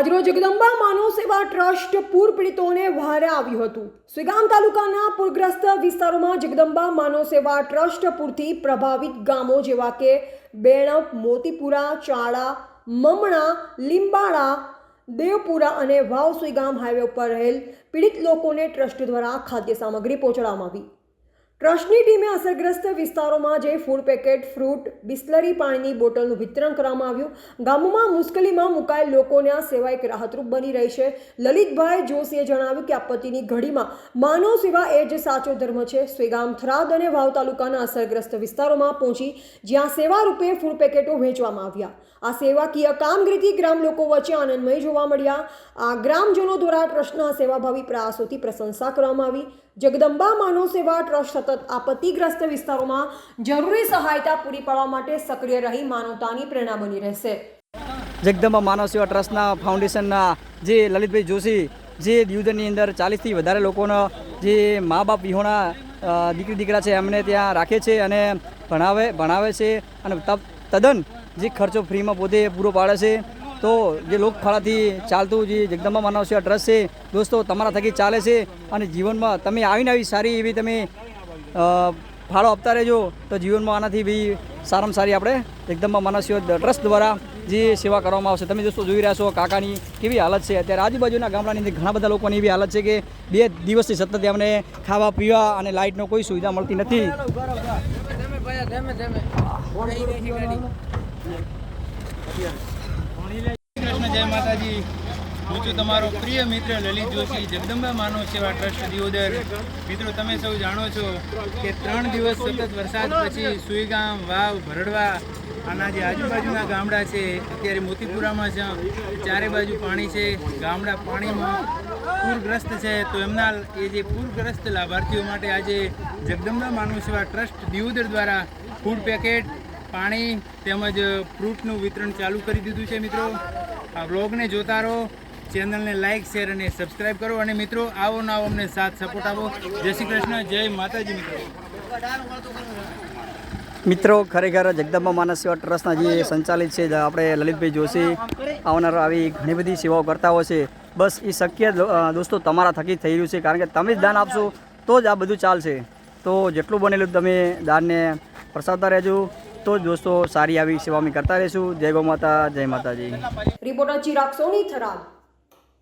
આજરોજ જગદંબા માનવ સેવા ટ્રસ્ટ પૂર પીડિતોને વહારે આવ્યું હતું. સુગામ તાલુકાના પૂરગ્રસ્ત વિસ્તારોમાં જગદંબા માનવ સેવા ટ્રસ્ટ પૂરથી પ્રભાવિત ગામો જેવા કે બેણપ મોતીપુરા, ચાળા, મમણા, લીંબાળા, દેવપુરા અને વાવ સુઈગામ હાઈવે ઉપર રહેલ પીડિત લોકોને ટ્રસ્ટ દ્વારા ખાદ્ય સામગ્રી પહોંચાડવામાં આવી. ટ્રસ્ટની ટીમે અસરગ્રસ્ત વિસ્તારોમાં જે ફૂડ પેકેટ, ફ્રૂટ, બિસ્લરી પાણીની બોટલનું વિતરણ કરવામાં આવ્યું. ગામોમાં મુશ્કેલીમાં મુકાયેલ લોકોને આ સેવા એક રાહતરૂપ બની રહી છે. લલિતભાઈ જોશીએ જણાવ્યું કે આપત્તિની ઘડીમાં માનવ સેવા એ જ સાચો ધર્મ છે. સ્વેગામ થરાદ અને વાવ તાલુકાના અસરગ્રસ્ત વિસ્તારોમાં પહોંચી જ્યાં સેવા રૂપે ફૂડ પેકેટો વહેંચવામાં આવ્યા. આ સેવાકીય કામગીરીથી ગ્રામ લોકો વચ્ચે આનંદમય જોવા મળ્યા. આ ગ્રામજનો દ્વારા ટ્રસ્ટના સેવાભાવી પ્રયાસોથી પ્રશંસા કરવામાં આવી. જગદંબા માનવ સેવા ટ્રસ્ટ સતત આપત્તિગ્રસ્ત વિસ્તારોમાં જરૂરી સહાયતા પૂરી પાડવા માટે સક્રિય રહી માનવતાની પ્રેરણા બની રહેશે. જગદંબા માનવ સેવા ટ્રસ્ટના ફાઉન્ડેશનના જે લલિતભાઈ જોશી, જે દિવદરની અંદર ચાલીસથી વધારે લોકોનો જે મા બાપ વિહોણા દીકરી દીકરા છે એમને ત્યાં રાખે છે અને ભણાવે ભણાવે છે અને તદ્દન જે ખર્ચો ફ્રીમાં પોતે પૂરો પાડે છે, તો જે લોકફાળાથી ચાલતું જે જગદંબા માનવ છે ટ્રસ્ટ છે, દોસ્તો, તમારા થકી ચાલે છે અને જીવનમાં તમે આવીને આવી સારી એવી તમે ફાળો આપતા રહેજો, તો જીવનમાં આનાથી બી સારામાં સારી આપણે જગદંબા માનવ ટ્રસ્ટ દ્વારા જે સેવા કરવામાં આવશે. તમે દોસ્તો જોઈ રહ્યા છો કાકાની કેવી હાલત છે. અત્યારે આજુબાજુના ગામડાની અંદર ઘણા બધા લોકોની એવી હાલત છે કે બે દિવસથી સતત એમને ખાવા, પીવા અને લાઇટનો કોઈ સુવિધા મળતી નથી. જય માતાજી. હું છું તમારો પ્રિય મિત્ર લલિત જોશી, જગદંબા માનવ સેવા ટ્રસ્ટ દિયોદર. મિત્રો, તમે સૌ જાણો છો કે ત્રણ દિવસ સતત વરસાદ પછી સુઈગામ, વાવ, ભરડવા, આના જે આજુબાજુના ગામડા છે, અત્યારે મોતીપુરામાં છે, ચારે બાજુ પાણી છે, ગામડા પાણીમાં પૂરગ્રસ્ત છે, તો એમના એ જે પૂરગ્રસ્ત લાભાર્થીઓ માટે આજે જગદંબા માનવ સેવા ટ્રસ્ટ દિયોદર દ્વારા ફૂડ પેકેટ પાણી તેમજ ફ્રૂટનું વિતરણ ચાલુ કરી દીધું છે મિત્રો. આ બ્લોગને જોતા રહો. ચેનલને લાઇક શેર અને સબસ્ક્રાઈબ કરો. અને મિત્રો, આવો ના આવો અમને સાથ સપોર્ટ આપો. જય શ્રી કૃષ્ણ, જય માતાજી મિત્રો. મિત્રો, ખરેખર જગદંબા માનવ સેવા ટ્રસ્ટના જે સંચાલિત છે, આપણે લલિતભાઈ જોશી, આવનાર આવી ઘણી બધી સેવાઓ કરતા હોય છે. બસ એ શક્ય દોસ્તો, તમારા થકી થઈ રહ્યું છે, કારણ કે તમે જ દાન આપશો, તો જ આ બધું ચાલશે. તો જેટલું બનેલું તમે દાનને પ્રસાદતા રહેજો. તો દોસ્તો સારી આવી સેવા અમે કરતા રહીશું. જય ગૌ માતા, જય માતાજી. રિપોર્ટર ચિરાગ સોની થરાદ.